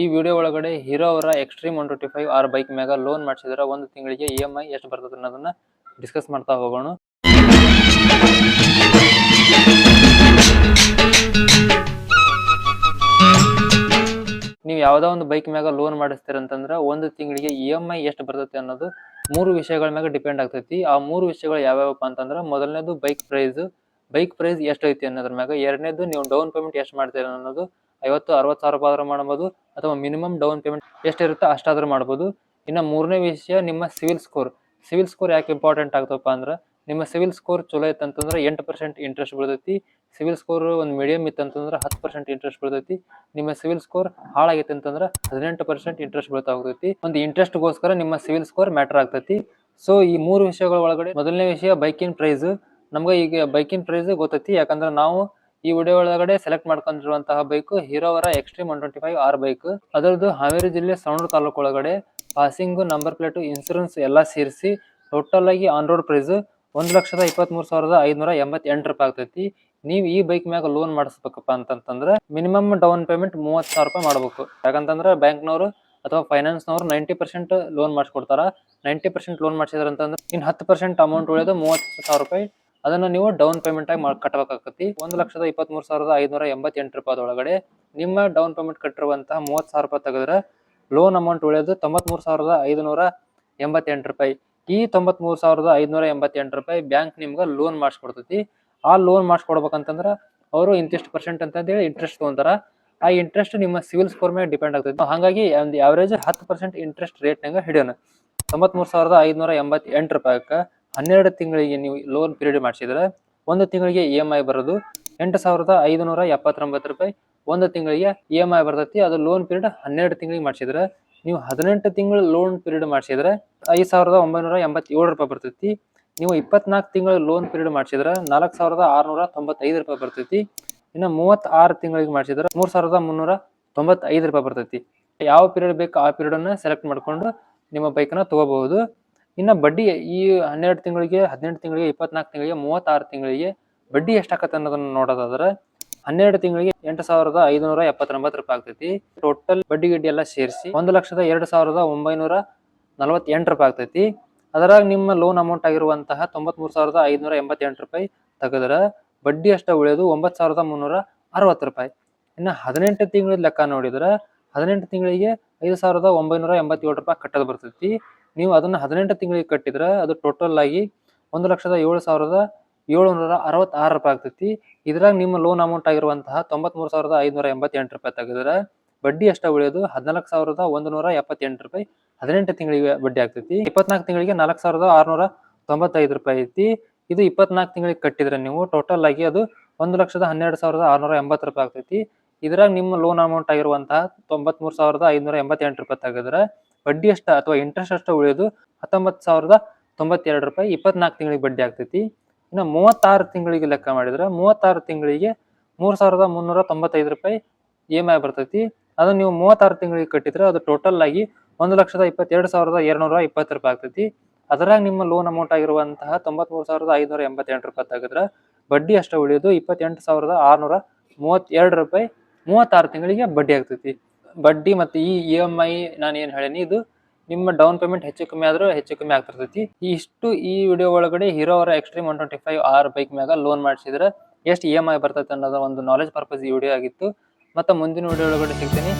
ಈ ವಿಡಿಯೋ ಒಳಗಡೆ ಹೀರೋ ಅವರ Xtreme one twenty five R bike ಮ್ಯಾಗ ಲೋನ್ ಮಾಡಿಸಿದ್ರೆ ಒಂದು ತಿಂಗಳಿಗೆ ಇ ಎಂ ಐ ಎಷ್ಟು ಬರ್ತದೆ ಅನ್ನೋದನ್ನ ಡಿಸ್ಕಸ್ ಮಾಡ್ತಾ ಹೋಗೋಣ. ನೀವು ಯಾವುದೋ ಒಂದು ಬೈಕ್ ಮ್ಯಾಗ ಲೋನ್ ಮಾಡಿಸ್ತೀರ ಅಂತಂದ್ರೆ ಒಂದು ತಿಂಗಳಿಗೆ ಇ ಎಂ ಐ ಎಷ್ಟು ಬರ್ತೈತಿ ಅನ್ನೋದು ಮೂರು ವಿಷಯಗಳ ಮ್ಯಾಗ ಡಿಪೆಂಡ್ ಆಗ್ತೈತಿ. ಆ ಮೂರು ವಿಷಯಗಳು ಯಾವ್ಯಾವಪ್ಪ ಅಂತಂದ್ರೆ ಮೊದಲನೇದು ಬೈಕ್ ಪ್ರೈಸ್ ಬೈಕ್ ಪ್ರೈಸ್ ಎಷ್ಟು ಐತಿ ಅನ್ನೋದ್ರ ಮ್ಯಾಗ, ಎರಡನೇದು ನೀವು ಡೌನ್ ಪೇಮೆಂಟ್ ಎಷ್ಟು ಮಾಡ್ತೀರ ಅನ್ನೋದು ಐವತ್ತು, ಅರವತ್ತು ಸಾವಿರ ರೂಪಾಯಿ ಮಾಡ್ಬೋದು, ಅಥವಾ ಮಿನಿಮಮ್ ಡೌನ್ ಪೇಮೆಂಟ್ ಎಷ್ಟಿರುತ್ತೋ ಅಷ್ಟಾದ್ರೂ ಮಾಡ್ಬೋದು. ಇನ್ನು ಮೂರನೇ ವಿಷಯ, ನಿಮ್ಮ ಸಿವಿಲ್ ಸ್ಕೋರ್ ಸಿವಿಲ್ ಸ್ಕೋರ್ ಯಾಕೆ ಇಂಪಾರ್ಟೆಂಟ್ ಆಗ್ತಪ್ಪ ಅಂದ್ರೆ, ನಿಮ್ಮ ಸಿವಿಲ್ ಸ್ಕೋರ್ ಚಲೋ ಇತ್ತಂತಂದ್ರೆ ಎಂಟು ಪರ್ಸೆಂಟ್ ಇಂಟ್ರೆಸ್ಟ್ ಬೀಳ್ತೈತಿ. ಸಿವಿಲ್ ಸ್ಕೋರ್ ಒಂದು ಮೀಡಿಯಂ ಇತ್ತಂತಂದ್ರೆ ಹತ್ತು ಪರ್ಸೆಂಟ್ ಇಂಟ್ರೆಸ್ಟ್ ಬೀಳ್ತೈತಿ. ನಿಮ್ಮ ಸಿವಿಲ್ ಸ್ಕೋರ್ ಹಾಳಾಗೈತೆ ಅಂತಂದ್ರೆ ಹದಿನೆಂಟು ಪರ್ಸೆಂಟ್ ಇಂಟ್ರೆಸ್ಟ್ ಬೀಳ್ತಾ ಹೋಗ್ತೈತಿ ಒಂದು ಇಂಟ್ರೆಸ್ಟ್ಗೋಸ್ಕರ ನಿಮ್ಮ ಸಿವಿಲ್ ಸ್ಕೋರ್ ಮ್ಯಾಟರ್ ಆಗ್ತೈತಿ. ಸೊ ಈ ಮೂರು ವಿಷಯಗಳ ಒಳಗಡೆ ಮೊದಲನೇ ವಿಷಯ ಬೈಕಿನ ಪ್ರೈಸ್ ನಮ್ಗೆ ಈಗ ಬೈಕಿನ ಪ್ರೈಸ್ ಗೊತ್ತೈತಿ, ಯಾಕಂದ್ರೆ ನಾವು ಈ ವಿಡಿಯೋ ಒಳಗಡೆ ಸೆಲೆಕ್ಟ್ ಮಾಡ್ಕೊಂಡಿರುವಂತಹ bike ಹೀರೋವರ Xtreme one twenty five R bike ಅದರದ್ದು ಹಾವೇರಿ ಜಿಲ್ಲೆ ಸೌಂಡ್ ತಾಲೂಕು ಒಳಗಡೆ ಪಾಸಿಂಗ್ ನಂಬರ್ ಪ್ಲೇಟ್ ಇನ್ಸೂರೆನ್ಸ್ ಎಲ್ಲ ಸೇರಿಸಿ ಟೋಟಲ್ ಆಗಿ ಆನ್ ರೋಡ್ ಪ್ರೈಸ್ ಒಂದು ಲಕ್ಷದ ಇಪ್ಪತ್ಮೂರು ಸಾವಿರದ ಐದುನೂರ ಎಂಬತ್ತೆಂಟು ರೂಪಾಯಿ ಆಗ್ತೈತಿ. ನೀವು ಈ ಬೈಕ್ ಮ್ಯಾಗ ಲೋನ್ ಮಾಡಿಸ್ಬೇಕಪ್ಪ ಅಂತಂತಂದ್ರೆ ಮಿನಿಮಮ್ ಡೌನ್ ಪೇಮೆಂಟ್ ಮೂವತ್ತು ಸಾವಿರ ರೂಪಾಯಿ ಮಾಡಬೇಕು. ಯಾಕಂತಂದ್ರೆ ಬ್ಯಾಂಕ್ನವರು ಅಥವಾ ಫೈನಾನ್ಸ್ನವರು ನೈಂಟಿ ಪರ್ಸೆಂಟ್ ಲೋನ್ ಮಾಡಿಸ್ಕೊಡ್ತಾರ. ನೈಂಟಿ ಪರ್ಸೆಂಟ್ ಲೋನ್ ಮಾಡಿಸಿದ್ರಂತಂದ್ರೆ ಇನ್ನು ಹತ್ತು ಪರ್ಸೆಂಟ್ ಅಮೌಂಟ್ ಉಳಿಯೋದು ಮೂವತ್ತು ಸಾವಿರ ರೂಪಾಯಿ ಅದನ್ನ ನೀವು ಡೌನ್ ಪೇಮೆಂಟ್ ಆಗಿ ಕಟ್ಟಬೇಕಾಗತ್ತಿ ಒಂದು ಲಕ್ಷದ ಇಪ್ಪತ್ಮೂರು ಸಾವಿರದ ಐದುನೂರ ಎಂಬತ್ತೆಂಟು ರೂಪಾಯಿ ನಿಮ್ಮ ಡೌನ್ ಪೇಮೆಂಟ್ ಕಟ್ಟಿರುವಂತಹ ಮೂವತ್ತು ಸಾವಿರ ರೂಪಾಯಿ ತೆಗೆದ್ರೆ ಲೋನ್ ಅಮೌಂಟ್ ಉಳಿಯೋದು ತೊಂಬತ್ಮೂರು ಸಾವಿರದ ಐದುನೂರ ಎಂಬತ್ತೆಂಟು ರೂಪಾಯಿ. ಈ ತೊಂಬತ್ಮೂರು ಸಾವಿರದ ಐದುನೂರ ಎಂಬತ್ತೆಂಟು ರೂಪಾಯಿ ಬ್ಯಾಂಕ್ ನಿಮ್ಗೆ ಲೋನ್ ಮಾಡಿಸ್ಕೊಡ್ತೈತಿ. ಆ ಲೋನ್ ಮಾಡಿಸ್ಕೊಡ್ಬೇಕಂತಂದ್ರೆ ಅವರು ಇಂತಿಷ್ಟು ಪರ್ಸೆಂಟ್ ಅಂತ ಹೇಳಿ ಇಂಟ್ರೆಸ್ಟ್ ತೊಗೊಂತಾರ. ಆ ಇಂಟ್ರೆಸ್ಟ್ ನಿಮ್ಮ ಸಿವಿಲ್ ಸ್ಕೋರ್ ಮೇಲೆ ಡಿಪೆಂಡ್ ಆಗ್ತೈತಿ. ಹಾಗಾಗಿ ಒಂದು ಆವರೇಜ್ ಹತ್ತು ಪರ್ಸೆಂಟ್ ಇಂಟ್ರೆಸ್ಟ್ ರೇಟ್ನಾಗ ಹಿಡಿಯೋಣ. ತೊಂಬತ್ಮೂರು ಸಾವಿರದ ಐದುನೂರ ಎಂಬತ್ತೆಂಟು ರೂಪಾಯಿಗೆ ಹನ್ನೆರಡು ತಿಂಗಳಿಗೆ ನೀವು ಲೋನ್ ಪೀರಿಯಡ್ ಮಾಡಿಸಿದ್ರೆ ಒಂದು ತಿಂಗಳಿಗೆ ಇ ಎಂ ಐ ಬರೋದು. ಎಂಟು ಸಾವಿರದ ಐದುನೂರ ಎಪ್ಪತ್ತೊಂಬತ್ತು ರೂಪಾಯಿ. ಒಂದು ತಿಂಗಳಿಗೆ ಇ ಎಂ ಐ ಬರ್ತೈತಿ. ಅದು ಲೋನ್ ಪೀರಿಯಡ್ ಹನ್ನೆರಡು ತಿಂಗಳಿಗೆ ಮಾಡಿಸಿದ್ರೆ ನೀವು ಹದಿನೆಂಟು ತಿಂಗಳು ಲೋನ್ ಪೀರಿಯಡ್ ಮಾಡಿಸಿದ್ರೆ ಐದು ಸಾವಿರದ ಒಂಬೈನೂರ ಎಂಬತ್ತೇಳು ರೂಪಾಯಿ ಬರ್ತೈತಿ. ನೀವು ಇಪ್ಪತ್ನಾಲ್ಕು ತಿಂಗಳು ಲೋನ್ ಪೀರಿಯಡ್ ಮಾಡಿಸಿದ್ರೆ ನಾಲ್ಕು ಸಾವಿರದ ಆರುನೂರ ತೊಂಬತ್ತೈದು ರೂಪಾಯಿ ಬರ್ತೈತಿ. ಇನ್ನು ಮೂವತ್ತಾರು ತಿಂಗಳಿಗೆ ಮಾಡಿಸಿದ್ರೆ ಮೂರು ಸಾವಿರದ ಮುನ್ನೂರ ತೊಂಬತ್ತೈದು ರೂಪಾಯಿ ಬರ್ತೈತಿ. ಯಾವ ಪೀರಿಯಡ್ ಬೇಕು ಆ ಪಿರಿಯಡನ್ನು ಸೆಲೆಕ್ಟ್ ಮಾಡಿಕೊಂಡು ನಿಮ್ಮ ಬೈಕನ್ನ ತಗೋಬಹುದು. ಇನ್ನು ಬಡ್ಡಿ ಈ ಹನ್ನೆರಡು ತಿಂಗಳಿಗೆ, ಹದಿನೆಂಟು ತಿಂಗಳಿಗೆ ಇಪ್ಪತ್ನಾಲ್ಕು ತಿಂಗಳಿಗೆ, ಮೂವತ್ತಾರು ತಿಂಗಳಿಗೆ ಬಡ್ಡಿ ಎಷ್ಟಾಗತ್ತೆ ಅನ್ನೋದನ್ನ ನೋಡೋದಾದ್ರೆ ಹನ್ನೆರಡು ತಿಂಗಳಿಗೆ ಎಂಟು ಸಾವಿರದ ಐದುನೂರ ಎಪ್ಪತ್ತೊಂಬತ್ತು ರೂಪಾಯಿ ಆಗ್ತೈತಿ. ಟೋಟಲ್ ಬಡ್ಡಿ ಗಡ್ಡಿ ಎಲ್ಲ ಸೇರಿಸಿ ಒಂದು ಲಕ್ಷದ ಎರಡು ಸಾವಿರದ ಒಂಬೈನೂರ ನಲವತ್ತೆಂಟು ರೂಪಾಯಿ ಆಗ್ತೈತಿ. ಅದರಾಗ ನಿಮ್ಮ ಲೋನ್ ಅಮೌಂಟ್ ಆಗಿರುವಂತಹ ತೊಂಬತ್ಮೂರು ಸಾವಿರದ ಐದುನೂರ ಎಂಬತ್ತೆಂಟು ರೂಪಾಯಿ ತೆಗೆದ್ರೆ ಬಡ್ಡಿ ಅಷ್ಟ ಉಳಿಯೋದು ಒಂಬತ್ತು ಸಾವಿರದ ಮುನ್ನೂರ ಅರವತ್ತು ರೂಪಾಯಿ. ಇನ್ನು ಹದಿನೆಂಟು ತಿಂಗಳ ಲೆಕ್ಕ ನೋಡಿದ್ರೆ ಹದಿನೆಂಟು ತಿಂಗಳಿಗೆ ಐದು ಸಾವಿರದ ಒಂಬೈನೂರ ಎಂಬತ್ತೇಳು ರೂಪಾಯಿ ಕಟ್ಟೋದು ಬರ್ತೈತಿ. ನೀವು ಅದನ್ನ ಹದಿನೆಂಟು ತಿಂಗಳಿಗೆ ಕಟ್ಟಿದ್ರೆ ಅದು ಟೋಟಲ್ ಆಗಿ ಒಂದು ಲಕ್ಷದ ಏಳು ಸಾವಿರದ ಏಳುನೂರ ಅರವತ್ತಾರು ರೂಪಾಯಿ ಆಗ್ತೈತಿ. ಇದ್ರಾಗ ನಿಮ್ಮ ಲೋನ್ ಅಮೌಂಟ್ ಆಗಿರುವಂತಹ ತೊಂಬತ್ಮೂರು ಸಾವಿರದ ಐದುನೂರ ಎಂಬತ್ತೆಂಟು ರೂಪಾಯಿ ತೆಗೆದ್ರೆ ಬಡ್ಡಿ ಅಷ್ಟ ಉಳಿಯೋದು ಹದಿನಾಲ್ಕು ಸಾವಿರದ ಒಂದು ನೂರ ಎಪ್ಪತ್ತೆಂಟು ರೂಪಾಯಿ ಹದಿನೆಂಟು ತಿಂಗಳಿಗೆ ಬಡ್ಡಿ ಆಗ್ತೈತಿ. ಇಪ್ಪತ್ನಾಲ್ಕು ತಿಂಗಳಿಗೆ ನಾಲ್ಕು ಸಾವಿರದ ಆರುನೂರ ತೊಂಬತ್ತೈದು ರೂಪಾಯಿ ಐತಿ. ಇದು ಇಪ್ಪತ್ನಾಲ್ಕು ತಿಂಗಳಿಗೆ ಕಟ್ಟಿದ್ರೆ ನೀವು ಟೋಟಲ್ ಆಗಿ ಅದು ಒಂದು ಲಕ್ಷದ ಹನ್ನೆರಡು ಸಾವಿರದ ಆರುನೂರ ಎಂಬತ್ತು ರೂಪಾಯಿ ಆಗ್ತೈತಿ. ಇದ್ರಾಗ ನಿಮ್ಮ ಲೋನ್ ಅಮೌಂಟ್ ಆಗಿರುವಂತಹ ತೊಂಬತ್ಮೂರು ಸಾವಿರದ ಐದುನೂರ ಎಂಬತ್ತೆಂಟು ರೂಪಾಯಿ ತೆಗೆದ್ರೆ ಬಡ್ಡಿ ಅಷ್ಟ ಅಥವಾ ಇಂಟ್ರೆಸ್ಟ್ ಅಷ್ಟ ಉಳಿಯೋದು ಹತ್ತೊಂಬತ್ತು ಸಾವಿರದ ತೊಂಬತ್ತೆರಡು ರೂಪಾಯಿ ಇಪ್ಪತ್ನಾಲ್ಕು ತಿಂಗಳಿಗೆ ಬಡ್ಡಿ ಆಗ್ತೈತಿ. ಇನ್ನು ಮೂವತ್ತಾರು ತಿಂಗಳಿಗೆ ಲೆಕ್ಕ ಮಾಡಿದ್ರೆ ಮೂವತ್ತಾರು ತಿಂಗಳಿಗೆ ಮೂರು ಸಾವಿರದ ಮುನ್ನೂರ ತೊಂಬತ್ತೈದು ರೂಪಾಯಿ ಇ ಎಂ ಐ ಬರ್ತೈತಿ. ಅದನ್ನ ನೀವು ಮೂವತ್ತಾರು ತಿಂಗಳಿಗೆ ಕಟ್ಟಿದ್ರೆ ಅದು ಟೋಟಲ್ ಆಗಿ ಒಂದು ಲಕ್ಷದ ಇಪ್ಪತ್ತೆರಡು ಸಾವಿರದ ಎರಡುನೂರ ಇಪ್ಪತ್ತು ರೂಪಾಯಿ ಆಗ್ತೈತಿ. ಅದರಾಗ ನಿಮ್ಮ ಲೋನ್ ಅಮೌಂಟ್ ಆಗಿರುವಂತಹ ತೊಂಬತ್ಮೂರು ಸಾವಿರದ ಐದುನೂರ ಎಂಬತ್ತೆಂಟು ರೂಪಾಯಿ ತೆಗೆದ್ರೆ ಬಡ್ಡಿ ಅಷ್ಟು ಉಳಿಯೋದು ಇಪ್ಪತ್ತೆಂಟು ಸಾವಿರದ ಆರುನೂರ ಮೂವತ್ತೆರಡು ರೂಪಾಯಿ ಮೂವತ್ತಾರು ತಿಂಗಳಿಗೆ ಬಡ್ಡಿ ಆಗ್ತೈತಿ. ಬಡ್ಡಿ ಮತ್ತು ಈ ಇ ಎಂ ಐ ನಾನು ಏನು ಹೇಳೀನಿ, ಇದು ನಿಮ್ಮ ಡೌನ್ ಪೇಮೆಂಟ್ ಹೆಚ್ಚು ಕಮ್ಮಿ ಆದ್ರೂ ಹೆಚ್ಚು ಕಮ್ಮಿ ಆಗ್ತಿರ್ತೈತಿ. ಇಷ್ಟು ಈ ವಿಡಿಯೋ ಒಳಗಡೆ ಹೀರೋ ಅವರ Xtreme one twenty five R bike ಮ್ಯಾಗ ಲೋನ್ ಮಾಡಿಸಿದ್ರೆ ಎಷ್ಟು ಇ ಎಂ ಐ ಬರ್ತೈತೆ ಅನ್ನೋದು ಒಂದು ನಾಲೆಜ್ ಪರ್ಪಸ್ ಈ ವಿಡಿಯೋ ಆಗಿತ್ತು. ಮತ್ತೆ ಮುಂದಿನ ವಿಡಿಯೋ ಒಳಗಡೆ ಸಿಗ್ತೀನಿ.